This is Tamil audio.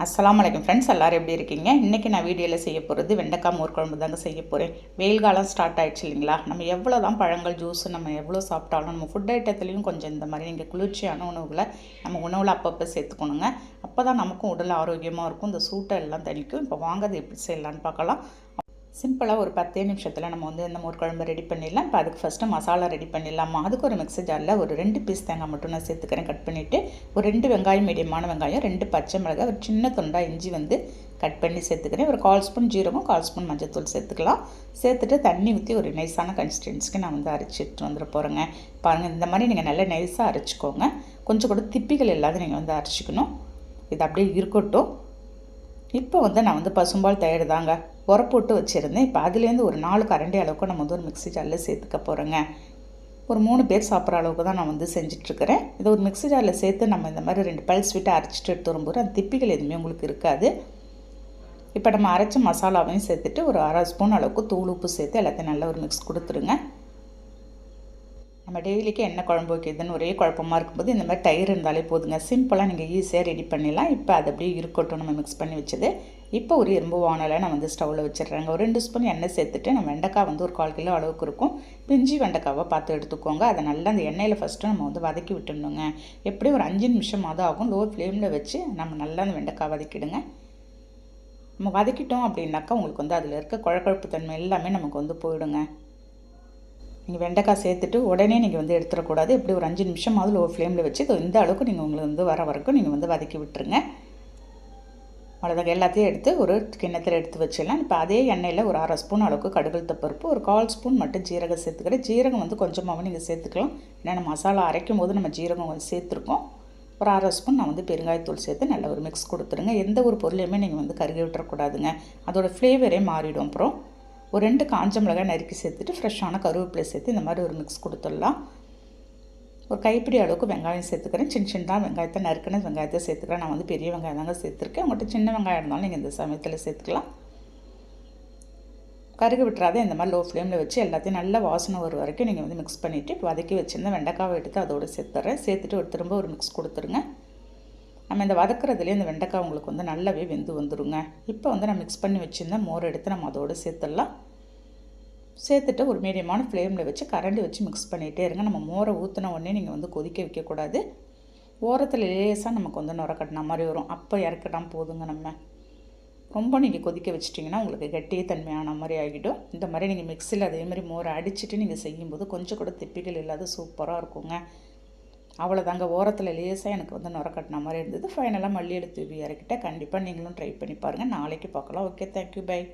அஸ்லாம் வலைக்கம் ஃப்ரெண்ட்ஸ் எல்லோரும் எப்படி இருக்கீங்க? இன்றைக்கி நான் வீடியோவில் செய்ய போகிறது வெண்டைக்காய் மோர் குழம்பு தாங்க செய்ய போகிறேன் வெயில் காலம் ஸ்டார்ட் ஆகிடுச்சு இல்லைங்களா? நம்ம எவ்வளோ தான் பழங்கள் ஜூஸ் நம்ம எவ்வளோ சாப்பிட்டாலும் நம்ம ஃபுட் ஐட்டத்துலேயும் கொஞ்சம் இந்த மாதிரி நீங்கள் குளிர்ச்சியான உணவுகளை நம்ம உணவில் அப்பப்போ சேர்த்துக்கணுங்க. அப்போ தான் நமக்கும் உடல் ஆரோக்கியமாக இருக்கும். இந்த சூட்டை எல்லாம் தணிக்கும். இப்போ வாங்கிறது எப்படி செய்யலான்னு பார்க்கலாம். சிம்பிளாக ஒரு பத்தே நிமிஷத்தில் நம்ம வந்து இந்த மோர்க்குழம்பு ரெடி பண்ணிடலாம். இப்போ அதுக்கு ஃபஸ்ட்டு மசாலா ரெடி பண்ணிடலாமா? அதுக்கு ஒரு மிக்ஸி ஜாரில் ஒரு ரெண்டு பீஸ் தேங்காய் மட்டும் நான் சேர்த்துக்கிறேன். கட் பண்ணிவிட்டு ஒரு ரெண்டு வெங்காயம் மீடியமான வெங்காயம் ரெண்டு பச்சை மிளகாய் ஒரு சின்ன துண்டாக இஞ்சி வந்து கட் பண்ணி சேர்த்துக்கிறேன். ஒரு கால் ஸ்பூன் ஜீரகம் கால் ஸ்பூன் மஞ்சத்தூள் சேர்த்துக்கலாம். சேர்த்துட்டு தண்ணி ஊற்றி ஒரு நைஸான கன்சிஸ்டன்சிக்கு நான் வந்து அரைச்சிட்டு வந்துட போகிறேங்க பாருங்கள் இந்த மாதிரி நீங்கள் நல்லா நைஸாக அரைச்சிக்கோங்க. கொஞ்சம் கூட திப்பிகள் இல்லாத நீங்கள் வந்து அரைச்சிக்கணும். இது அப்படியே இருக்கட்டும். இப்போ வந்து நான் வந்து பசும்பால் தயிர் தாங்க உரப்போட்டு வச்சுருந்தேன். இப்போ அதுலேருந்து ஒரு நாலு கரண்டி அளவுக்கு நம்ம வந்து ஒரு மிக்ஸி ஜாரில் சேர்த்துக்க போகிறோங்க ஒரு மூணு பேர் சாப்பிட்ற அளவுக்கு தான் நான் வந்து செஞ்சிட்ருக்கிறேன். இதை ஒரு மிக்ஸி ஜாரில் சேர்த்து நம்ம இந்த மாதிரி ரெண்டு பல்ஸ் விட்டு அரைச்சிட்டு எடுத்து வரும்போது அந்த திப்பிகள் எதுவுமே உங்களுக்கு இருக்காது. இப்போ நம்ம அரைச்ச மசாலாவையும் சேர்த்துட்டு ஒரு அரை ஸ்பூன் அளவுக்கு தூள் உப்பு சேர்த்து எல்லாத்தையும் நல்லா ஒரு மிக்ஸ் கொடுத்துருங்க. நம்ம டெய்லிக்கு என்ன குழம்பு வைக்கிறதுன்னு ஒரே குழப்பமாக இருக்கும்போது இந்த மாதிரி தயிர் இருந்தாலே போதுங்க. சிம்பிளாக நீங்கள் ஈஸியாக ரெடி பண்ணிடலாம். இப்போ அது அப்படியே இருக்கட்டும். நம்ம மிக்ஸ் பண்ணி வச்சது. இப்போ ஒரு இரும்பு வானலை நான் வந்து ஸ்டவ்வில் வச்சிடுறேங்க. ஒரு ரெண்டு ஸ்பூன் எண்ணெய் சேர்த்துட்டு நம்ம வெண்டைக்காய் வந்து ஒரு கால் கிலோ அளவுக்கு இருக்கும். பிஞ்சி வெண்டைக்காவை பார்த்து எடுத்துக்கோங்க. அதை நல்லா அந்த எண்ணெயில் ஃபஸ்ட்டு நம்ம வந்து வதக்கி விட்டுடணுங்க. எப்படியும் ஒரு அஞ்சு நிமிஷம் அது ஆகும் லோ ஃப்ளேமில் வச்சு நம்ம நல்லா அந்த வெண்டைக்காய் வதக்கிடுங்க. நம்ம வதக்கிட்டோம் அப்படின்னாக்கா உங்களுக்கு வந்து அதில் இருக்க குழக்கழப்பு தன்மை எல்லாமே நமக்கு வந்து போயிடுங்க. நீங்கள் வெண்டைக்காய் சேர்த்துட்டு உடனே நீங்கள் வந்து எடுத்துடக்கூடாது. இப்படி ஒரு அஞ்சு நிமிஷம் அதில் ஒரு ஃப்ளேமில் வச்சு இந்த அளவுக்கு நீங்கள் உங்களுக்கு வந்து வர வரைக்கும் நீங்கள் வந்து வதக்கி விட்டுருங்க. அவ்வளோதாங்க எல்லாத்தையும் எடுத்து ஒரு கிண்ணத்தில் எடுத்து வச்சிடலாம். இப்போ அதே எண்ணெயில் ஒரு அரை ஸ்பூன் அளவுக்கு கடுகல் பருப்பு ஒரு கால் ஸ்பூன் மட்டும் ஜீரகம் சேர்த்துக்கிறேன் ஜீரகம் வந்து கொஞ்சமாகவும் நீங்கள் சேர்த்துக்கலாம். ஏன்னா மசாலா அரைக்கும் போது நம்ம ஜீரகம் வந்து சேர்த்துருக்கோம். ஒரு அரை ஸ்பூன் நான் வந்து பெருங்காயத்தூள் சேர்த்து நல்ல ஒரு மிக்ஸ் கொடுத்துருங்க எந்த ஒரு பொருளையுமே நீங்கள் வந்து கருகி விட்டுறக்கூடாதுங்க. அதோடய ஃப்ளேவரே மாறிடும். அப்புறம் ஒரு ரெண்டு காஞ்ச மிளகாய் நறுக்கி சேர்த்துட்டு ஃப்ரெஷ்ஷான கருவேப்பிலை சேர்த்து இந்த மாதிரி ஒரு மிக்ஸ் கொடுத்துடலாம். ஒரு கைப்பிடி அளவுக்கு வெங்காயம் சேர்த்துக்கிறேன். சின்ன சின்னதாக வெங்காயத்தை நறுக்கின வெங்காயத்தை சேர்த்துக்கிறேன் நான் வந்து பெரிய வெங்காயம் தாங்க சேர்த்துருக்கேன். உங்கள்கிட்ட சின்ன வெங்காயம் இருந்தாலும் நீங்கள் இந்த சமயத்தில் சேர்த்துக்கலாம். கருகு விட்டுறாத இந்த மாதிரி லோ ஃப்ளேமில் வச்சு எல்லாத்தையும் நல்லா வாசனை வர வரைக்கும் நீங்கள் வந்து மிக்ஸ் பண்ணிவிட்டு வதக்கி வச்சுருந்த வெண்டைக்காவை எடுத்து அதோடு சேர்த்துறேன். சேர்த்துட்டு ஒரு திரும்ப ஒரு மிக்ஸ் கொடுத்துருங்க. நம்ம இந்த வதக்குறதுலேயே இந்த வெண்டைக்காய் உங்களுக்கு வந்து நல்லாவே வெந்து வந்துடுங்க இப்போ வந்து நான் மிக்ஸ் பண்ணி வச்சுருந்த மோர் எடுத்து நம்ம அதோடு சேர்த்துடலாம். சேர்த்துட்டு ஒரு மீடியமான ஃப்ளேமில் வச்சு கரண்டி வச்சு மிக்ஸ் பண்ணிகிட்டே இருங்க. நம்ம மோரை ஊற்றின உடனே நீங்கள் வந்து கொதிக்க வைக்கக்கூடாது. ஓரத்தில் லேசாக நமக்கு வந்து நுர கட்டின மாதிரி வரும். அப்போ இறக்கட்டாம் போதுங்க நம்ம. ரொம்ப நீங்கள் கொதிக்க வச்சிட்டிங்கன்னா உங்களுக்கு கெட்டியே தன்மையான மாதிரி ஆகிடும். இந்த மாதிரி நீங்கள் மிக்சியில் அதேமாதிரி மோரை அடிச்சுட்டு நீங்கள் செய்யும்போது கொஞ்சம் கூட திப்பிகள் இல்லாத சூப்பராக இருக்குங்க. அவ்வளோதாங்க ஓரத்தில் லேசாக எனக்கு வந்து நுர கட்டின மாதிரி இருந்தது. ஃபைனலாக மல்லி எழுத்து இறக்கிட்டேன். கண்டிப்பாக நீங்களும் ட்ரை பண்ணி பாருங்கள் நாளைக்கு பார்க்கலாம். Okay thank you bye